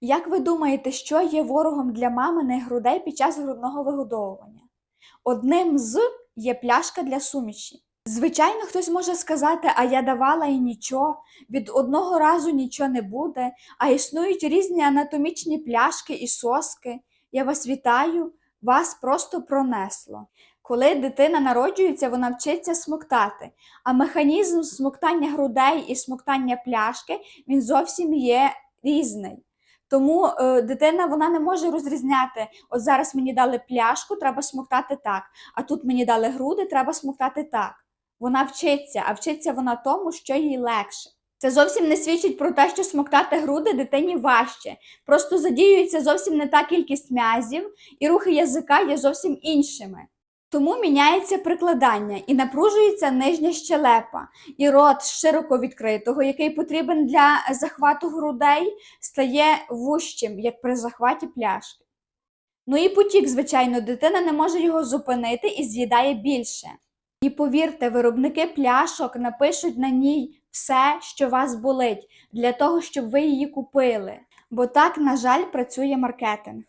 Як ви думаєте, що є ворогом для маминих грудей під час грудного вигодовування? Одним з є пляшка для суміші. Звичайно, хтось може сказати, а я давала і нічого, від одного разу нічого не буде, а існують різні анатомічні пляшки і соски. Я вас вітаю, вас просто пронесло. Коли дитина народжується, вона вчиться смоктати, а механізм смоктання грудей і смоктання пляшки він зовсім є різний. Тому е, дитина вона не може розрізняти: от зараз мені дали пляшку, треба смоктати так, а тут мені дали груди, треба смоктати так. Вона вчиться, а вчиться вона тому, що їй легше. Це зовсім не свідчить про те, що смоктати груди дитині важче. Просто задіюється зовсім не та кількість м'язів, і рухи язика є зовсім іншими. Тому міняється прикладання і напружується нижня щелепа, і рот широко відкритого, який потрібен для захвату грудей, стає вущим, як при захваті пляшки. Ну і потік, звичайно, дитина не може його зупинити і з'їдає більше. І повірте, виробники пляшок напишуть на ній все, що вас болить, для того, щоб ви її купили. Бо так, на жаль, працює маркетинг.